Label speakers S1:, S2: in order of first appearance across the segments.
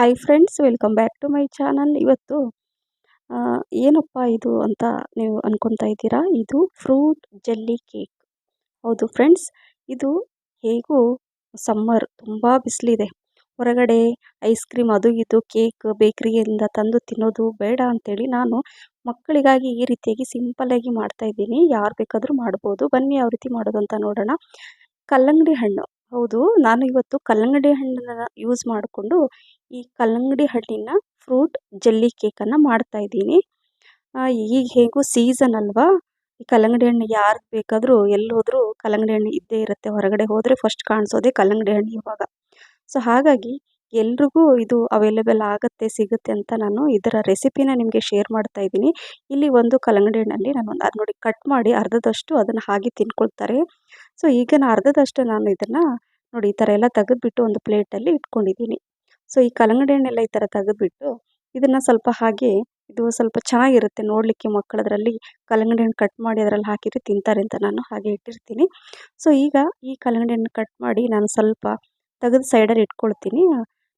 S1: Hi friends welcome back to my channel ಇವತ್ತು ಏನಪ್ಪ ಇದು ಅಂತ ನೀವು ಅನ್ಕೊತಾ ಇದ್ದೀರಾ? ಇದು ಫ್ರೂಟ್ ಜೆಲ್ಲಿ ಕೇಕ್ ಹೌದು ಫ್ರೆಂಡ್ಸ್ ಇದು ಹೇಗೂ ಸಮ್ಮರ್ ತುಂಬ ಬಿಸಿಲಿದೆ. ಹೊರಗಡೆ ಐಸ್ ಕ್ರೀಮ್ ಅದು ಇದು ಕೇಕ್ ಬೇಕ್ರಿಯಿಂದ ತಂದು ತಿನ್ನೋದು ಬೇಡ ಅಂಥೇಳಿ ನಾನು ಮಕ್ಕಳಿಗಾಗಿ ಈ ರೀತಿಯಾಗಿ ಸಿಂಪಲ್ಲಾಗಿ ಮಾಡ್ತಾಯಿದ್ದೀನಿ ಯಾರು ಬೇಕಾದರೂ ಮಾಡ್ಬೋದು. ಬನ್ನಿ ಯಾವ ರೀತಿ ಮಾಡೋದು ಅಂತ ನೋಡೋಣ. ಕಲ್ಲಂಗಡಿ ಹಣ್ಣು. ಹೌದು. ನಾನು ಇವತ್ತು ಕಲ್ಲಂಗಡಿ ಹಣ್ಣನ್ನ ಯೂಸ್ ಮಾಡಿಕೊಂಡು ಈ ಕಲ್ಲಂಗಡಿ ಹಣ್ಣಿನ ಫ್ರೂಟ್ ಜೆಲ್ಲಿ ಕೇಕನ್ನು ಮಾಡ್ತಾಯಿದ್ದೀನಿ ಈಗ ಹೇಗೂ ಸೀಸನ್ ಅಲ್ವಾ? ಈ ಕಲ್ಲಂಗಡಿ ಹಣ್ಣು ಯಾರಿಗೆ ಬೇಕಾದರೂ ಎಲ್ಲಿ ಕಲ್ಲಂಗಡಿ ಹಣ್ಣು ಇದ್ದೇ ಇರುತ್ತೆ. ಹೊರಗಡೆ ಹೋದರೆ ಫಸ್ಟ್ ಕಾಣಿಸೋದೇ ಕಲ್ಲಂಗಡಿ ಹಣ್ಣು ಇವಾಗ. ಸೊ ಹಾಗಾಗಿ ಎಲ್ರಿಗೂ ಇದು ಅವೈಲೇಬಲ್ ಆಗುತ್ತೆ, ಸಿಗುತ್ತೆ ಅಂತ ನಾನು ಇದರ ರೆಸಿಪಿನ ನಿಮಗೆ ಶೇರ್ ಮಾಡ್ತಾ ಇದ್ದೀನಿ. ಇಲ್ಲಿ ಒಂದು ಕಲ್ಲಂಗಡಿ ಹಣ್ಣಲ್ಲಿ ನಾನು ಅದು ನೋಡಿ ಕಟ್ ಮಾಡಿ ಅರ್ಧದಷ್ಟು ಅದನ್ನು ಹಾಗೆ ತಿನ್ಕೊಳ್ತಾರೆ. ಸೊ ಈಗ ನಾನು ಅರ್ಧದಷ್ಟು ನಾನು ಇದನ್ನು ನೋಡಿ ಈ ಥರ ಎಲ್ಲ ತೆಗೆದುಬಿಟ್ಟು ಒಂದು ಪ್ಲೇಟಲ್ಲಿ ಇಟ್ಕೊಂಡಿದ್ದೀನಿ. ಸೊ ಈ ಕಲ್ಲಂಗಡಿ ಹಣ್ಣೆಲ್ಲ ಈ ಥರ ತೆಗೆದುಬಿಟ್ಟು ಇದನ್ನು ಸ್ವಲ್ಪ ಹಾಗೆ ಇದು ಸ್ವಲ್ಪ ಚೆನ್ನಾಗಿರುತ್ತೆ ನೋಡಲಿಕ್ಕೆ ಮಕ್ಕಳು ಅದರಲ್ಲಿ ಕಲ್ಲಂಗಡಿ ಹಣ್ಣು ಕಟ್ ಮಾಡಿ ಅದರಲ್ಲಿ ಹಾಕಿದರೆ ತಿಂತಾರೆ ಅಂತ ನಾನು ಹಾಗೆ ಇಟ್ಟಿರ್ತೀನಿ. ಸೊ ಈಗ ಈ ಕಲ್ಲಂಗಡಿ ಹಣ್ಣು ಕಟ್ ಮಾಡಿ ನಾನು ಸ್ವಲ್ಪ ತೆಗೆದು ಸೈಡಲ್ಲಿ ಇಟ್ಕೊಳ್ತೀನಿ.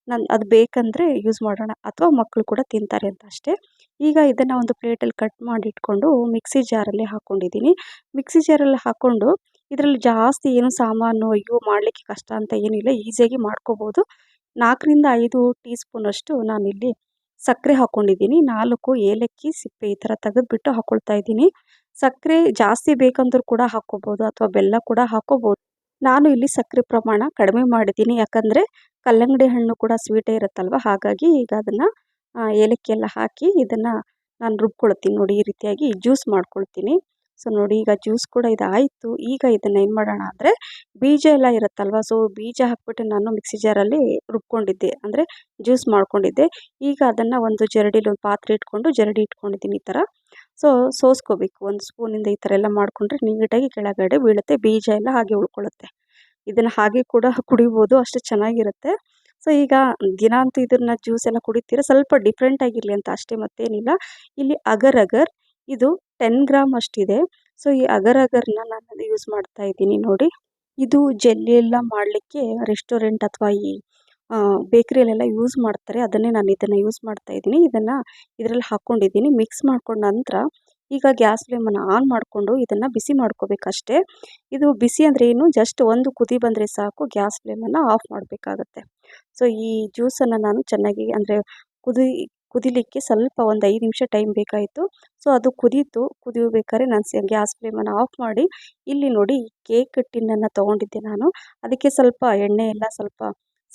S1: ನಾನು ಅದು ಬೇಕಂದರೆ ಯೂಸ್ ಮಾಡೋಣ. ಅಥವಾ ಮಕ್ಕಳು ಕೂಡ ತಿಂತಾರೆ ಅಂತ ಅಷ್ಟೇ. ಈಗ ಇದನ್ನು ಒಂದು ಪ್ಲೇಟಲ್ಲಿ ಕಟ್ ಮಾಡಿಟ್ಕೊಂಡು ಮಿಕ್ಸಿ ಜಾರಲ್ಲಿ ಹಾಕ್ಕೊಂಡಿದ್ದೀನಿ ಮಿಕ್ಸಿ ಜಾರಲ್ಲಿ ಹಾಕ್ಕೊಂಡು ಇದರಲ್ಲಿ ಜಾಸ್ತಿ ಏನು ಸಾಮಾನು ಅಯ್ಯೋ ಮಾಡಲಿಕ್ಕೆ ಕಷ್ಟ ಅಂತ ಏನಿಲ್ಲ ಈಸಿಯಾಗಿ ಮಾಡ್ಕೋಬೋದು. ನಾಲ್ಕರಿಂದ ಐದು ಟೀ ಸ್ಪೂನಷ್ಟು ನಾನಿಲ್ಲಿ ಸಕ್ಕರೆ ಹಾಕ್ಕೊಂಡಿದ್ದೀನಿ ನಾಲ್ಕು ಏಲಕ್ಕಿ ಸಿಪ್ಪೆ ಈ ಥರ ತೆಗೆದುಬಿಟ್ಟು ಹಾಕ್ಕೊಳ್ತಾ ಇದ್ದೀನಿ. ಸಕ್ಕರೆ ಜಾಸ್ತಿ ಬೇಕಂದ್ರೂ ಕೂಡ ಹಾಕ್ಕೋಬೋದು ಅಥವಾ ಬೆಲ್ಲ ಕೂಡ ಹಾಕ್ಕೋಬೋದು ನಾನು ಇಲ್ಲಿ ಸಕ್ಕರೆ ಪ್ರಮಾಣ ಕಡಿಮೆ ಮಾಡಿದ್ದೀನಿ. ಯಾಕಂದರೆ ಕಲ್ಲಂಗಡಿ ಹಣ್ಣು ಕೂಡ ಸ್ವೀಟೇ ಇರುತ್ತಲ್ವ? ಹಾಗಾಗಿ ಈಗ ಅದನ್ನು ಏಲಕ್ಕಿ ಎಲ್ಲ ಹಾಕಿ ಇದನ್ನು ನಾನು ರುಬ್ಕೊಳ್ತೀನಿ ನೋಡಿ, ಈ ರೀತಿಯಾಗಿ ಜ್ಯೂಸ್ ಮಾಡ್ಕೊಳ್ತೀನಿ. ಸೊ ನೋಡಿ, ಈಗ ಜ್ಯೂಸ್ ಕೂಡ ಇದಾಯಿತು. ಈಗ ಇದನ್ನು ಏನು ಮಾಡೋಣ ಅಂದರೆ, ಬೀಜ ಎಲ್ಲ ಇರುತ್ತಲ್ವ? ಸೊ ಬೀಜ ಹಾಕ್ಬಿಟ್ಟು ನಾನು ಮಿಕ್ಸಿ ಜಾರಲ್ಲಿ ರುಬ್ಕೊಂಡಿದ್ದೆ. ಅಂದರೆ ಜ್ಯೂಸ್ ಮಾಡ್ಕೊಂಡಿದ್ದೆ. ಈಗ ಅದನ್ನು ಒಂದು ಜರಡಿಲಿ, ಒಂದು ಪಾತ್ರೆ ಇಟ್ಕೊಂಡು ಜರಡಿ ಇಟ್ಕೊಂಡಿದ್ದೀನಿ ಈ ಥರ ಸೊ ಸೋಸ್ಕೋಬೇಕು. ಒಂದು ಸ್ಪೂನಿಂದ ಈ ಥರ ಎಲ್ಲ ಮಾಡಿಕೊಂಡ್ರೆ ನೀಟಾಗಿ ಕೆಳಗಡೆ ಬೀಳುತ್ತೆ, ಬೀಜ ಎಲ್ಲ ಹಾಗೆ ಉಳ್ಕೊಳ್ಳುತ್ತೆ. ಇದನ್ನು ಹಾಗೆ ಕೂಡ ಕುಡಿಬೋದು, ಅಷ್ಟು ಚೆನ್ನಾಗಿರುತ್ತೆ. ಸೊ ಈಗ ದಿನ ಅಂತೂ ಇದನ್ನು ಜ್ಯೂಸ್ ಎಲ್ಲ ಕುಡಿತೀರ? ಸ್ವಲ್ಪ ಡಿಫ್ರೆಂಟ್ ಆಗಿರಲಿ ಅಂತ ಅಷ್ಟೇ ಮತ್ತೇನಿಲ್ಲ. ಇಲ್ಲಿ ಅಗರ್ ಅಗರ್, ಇದು ಟೆನ್ ಗ್ರಾಮ್ ಅಷ್ಟಿದೆ. ಸೊ ಈ ಅಗರ್ ಅಗರ್ನ ನಾನು ಯೂಸ್ ಮಾಡ್ತಾ ಇದ್ದೀನಿ ನೋಡಿ. ಇದು ಜೆಲ್ಲಿ ಎಲ್ಲ ಮಾಡಲಿಕ್ಕೆ ರೆಸ್ಟೋರೆಂಟ್ ಅಥವಾ ಈ ಬೇಕ್ರಿಯಲ್ಲೆಲ್ಲ ಯೂಸ್ ಮಾಡ್ತಾರೆ. ಅದನ್ನೇ ನಾನು ಇದನ್ನು ಯೂಸ್ ಮಾಡ್ತಾ ಇದ್ದೀನಿ. ಇದನ್ನು ಇದರಲ್ಲಿ ಹಾಕ್ಕೊಂಡಿದ್ದೀನಿ ಮಿಕ್ಸ್ ಮಾಡ್ಕೊಂಡ ನಂತರ ಈಗ ಗ್ಯಾಸ್ ಫ್ಲೇಮನ್ನು ಆನ್ ಮಾಡಿಕೊಂಡು ಇದನ್ನು ಬಿಸಿ ಮಾಡ್ಕೋಬೇಕಷ್ಟೇ. ಇದು ಬಿಸಿ ಅಂದರೆ ಏನು? ಜಸ್ಟ್ ಒಂದು ಕುದಿ ಬಂದರೆ ಸಾಕು, ಗ್ಯಾಸ್ ಫ್ಲೇಮನ್ನು ಆಫ್ ಮಾಡಬೇಕಾಗತ್ತೆ. ಸೊ ಈ ಜ್ಯೂಸನ್ನು ನಾನು ಚೆನ್ನಾಗಿ ಅಂದರೆ ಕುದಿ, ಕುದಿಲಿಕ್ಕೆ ಸ್ವಲ್ಪ ಒಂದು ಐದು ನಿಮಿಷ ಟೈಮ್ ಬೇಕಾಯಿತು. ಸೊ ಅದು ಕುದೀತು ಕುದಿಯಬೇಕಾದ್ರೆ ನಾನು ಗ್ಯಾಸ್ ಫ್ಲೇಮನ್ನು ಆಫ್ ಮಾಡಿ, ಇಲ್ಲಿ ನೋಡಿ ಕೇಕ್ ಟಿನ್ನನ್ನು ತೊಗೊಂಡಿದ್ದೆ ನಾನು. ಅದಕ್ಕೆ ಸ್ವಲ್ಪ ಎಣ್ಣೆ ಎಲ್ಲ ಸ್ವಲ್ಪ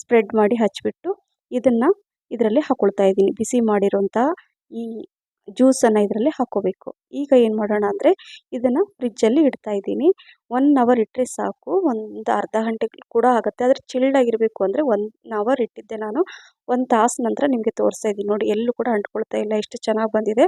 S1: ಸ್ಪ್ರೆಡ್ ಮಾಡಿ ಹಚ್ಚಿಬಿಟ್ಟು ಇದನ್ನು ಇದರಲ್ಲಿ ಹಾಕ್ಕೊಳ್ತಾ ಇದ್ದೀನಿ. ಬಿಸಿ ಮಾಡಿರೋಂಥ ಈ ಜ್ಯೂಸನ್ನು ಇದರಲ್ಲಿ ಹಾಕ್ಕೋಬೇಕು ಈಗ ಏನು ಮಾಡೋಣ ಅಂದರೆ ಇದನ್ನು ಫ್ರಿಜ್ಜಲ್ಲಿ ಇಡ್ತಾ ಇದ್ದೀನಿ. ಒನ್ ಅವರ್ ಇಟ್ಟರೆ ಸಾಕು. ಒಂದು ಅರ್ಧ ಗಂಟೆ ಕೂಡ ಆಗುತ್ತೆ. ಆದರೆ ಚಿಲ್ಡಾಗಿರಬೇಕು ಅಂದರೆ ಒನ್ ಅವರ್ ಇಟ್ಟಿದ್ದೆ ನಾನು. ಒಂದು ತಾಸು ನಂತರ ನಿಮಗೆ ತೋರಿಸ್ತಾ ಇದ್ದೀನಿ. ನೋಡಿ, ಎಲ್ಲೂ ಕೂಡ ಅಂಟ್ಕೊಳ್ತಾ ಇಲ್ಲ. ಎಷ್ಟು ಚೆನ್ನಾಗಿ ಬಂದಿದೆ.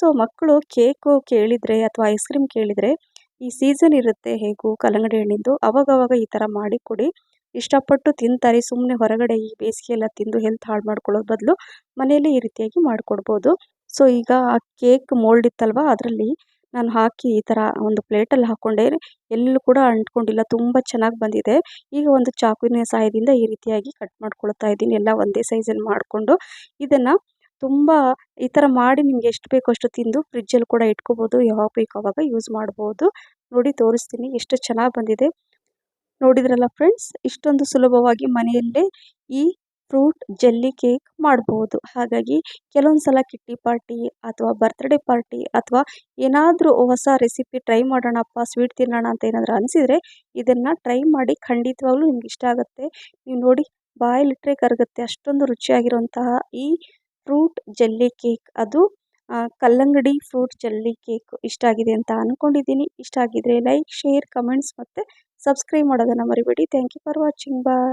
S1: ಸೊ ಮಕ್ಕಳು ಕೇಕು ಕೇಳಿದರೆ ಅಥವಾ ಐಸ್ ಕ್ರೀಮ್ ಕೇಳಿದರೆ ಈ ಸೀಸನ್ ಇರುತ್ತೆ ಹೇಗೂ, ಕಲ್ಲಂಗಡಿ ಹಣ್ಣಿಂದು, ಅವಾಗವಾಗ ಈ ಥರ ಮಾಡಿ ಕೊಡಿ. ಇಷ್ಟಪಟ್ಟು ತಿಂತಾರೆ. ಸುಮ್ಮನೆ ಹೊರಗಡೆ ಈ ಬೇಸಿಗೆ ಎಲ್ಲ ತಿಂದು ಹೆಲ್ತ್ ಹಾಳು ಮಾಡ್ಕೊಳ್ಳೋ ಬದಲು ಮನೆಯಲ್ಲೇ ಈ ರೀತಿಯಾಗಿ ಮಾಡಿಕೊಡ್ಬೋದು. ಸೊ, ಈಗ ಆ ಕೇಕ್ ಮೋಲ್ಡ್ ಇತ್ತಲ್ವ ಅದರಲ್ಲಿ ನಾನು ಹಾಕಿ ಈ ಥರ ಒಂದು ಪ್ಲೇಟಲ್ಲಿ ಹಾಕ್ಕೊಂಡೆ ಎಲ್ಲೂ ಕೂಡ ಅಂಟ್ಕೊಂಡಿಲ್ಲ. ತುಂಬ ಚೆನ್ನಾಗಿ ಬಂದಿದೆ. ಈಗ ಒಂದು ಚಾಕುವಿನ ಸಹಾಯದಿಂದ ಈ ರೀತಿಯಾಗಿ ಕಟ್ ಮಾಡ್ಕೊಳ್ತಾ ಇದ್ದೀನಿ. ಎಲ್ಲ ಒಂದೇ ಸೈಜಲ್ಲಿ ಮಾಡಿಕೊಂಡು ಇದನ್ನು ತುಂಬ ಈ ಥರ ಮಾಡಿ ನಿಮ್ಗೆ ಎಷ್ಟು ಬೇಕೋ ಅಷ್ಟು ತಿಂದು ಫ್ರಿಜ್ಜಲ್ಲಿ ಕೂಡ ಇಟ್ಕೋಬೋದು. ಯಾವಾಗ ಬೇಕು ಅವಾಗ ಯೂಸ್ ಮಾಡ್ಬೋದು. ನೋಡಿ, ತೋರಿಸ್ತೀನಿ. ಎಷ್ಟು ಚೆನ್ನಾಗಿ ಬಂದಿದೆ. ನೋಡಿದ್ರಲ್ಲ ಫ್ರೆಂಡ್ಸ್ ಇಷ್ಟೊಂದು ಸುಲಭವಾಗಿ ಮನೆಯಲ್ಲೇ ಈ ಫ್ರೂಟ್ ಜೆಲ್ಲಿ ಕೇಕ್ ಮಾಡ್ಬೋದು. ಹಾಗಾಗಿ ಕೆಲವೊಂದು ಸಲ ಕಿಟ್ಟಿ ಪಾರ್ಟಿ ಅಥವಾ ಬರ್ತ್ಡೇ ಪಾರ್ಟಿ ಅಥವಾ ಏನಾದರೂ ಹೊಸ ರೆಸಿಪಿ ಟ್ರೈ ಮಾಡೋಣಪ್ಪ ಸ್ವೀಟ್ ತಿನ್ನೋಣ ಅಂತ ಏನಾದರೂ ಅನಿಸಿದರೆ ಇದನ್ನು ಟ್ರೈ ಮಾಡಿ ಖಂಡಿತವಾಗ್ಲೂ ನಿಮ್ಗೆ ಇಷ್ಟ ಆಗುತ್ತೆ. ನೀವು ನೋಡಿ ಬಾಯಲ್ಲಿಟ್ಟರೆ ಕರಗುತ್ತೆ. ಅಷ್ಟೊಂದು ರುಚಿಯಾಗಿರುವಂತಹ ಈ ಫ್ರೂಟ್ ಜೆಲ್ಲಿ ಕೇಕ್ ಅದು ಕಲ್ಲಂಗಡಿ ಫ್ರೂಟ್ ಜೆಲ್ಲಿ ಕೇಕ್ ಇಷ್ಟ ಆಗಿದೆ ಅಂತ ಅಂದ್ಕೊಂಡಿದ್ದೀನಿ ಇಷ್ಟ ಆಗಿದ್ರೆ ಲೈಕ್ ಶೇರ್ ಕಮೆಂಟ್ಸ್ ಮತ್ತು ಸಬ್ಸ್ಕ್ರೈಬ್ ಮಾಡೋದನ್ನು ಮರಿಬೇಡಿ. Thank you for watching bye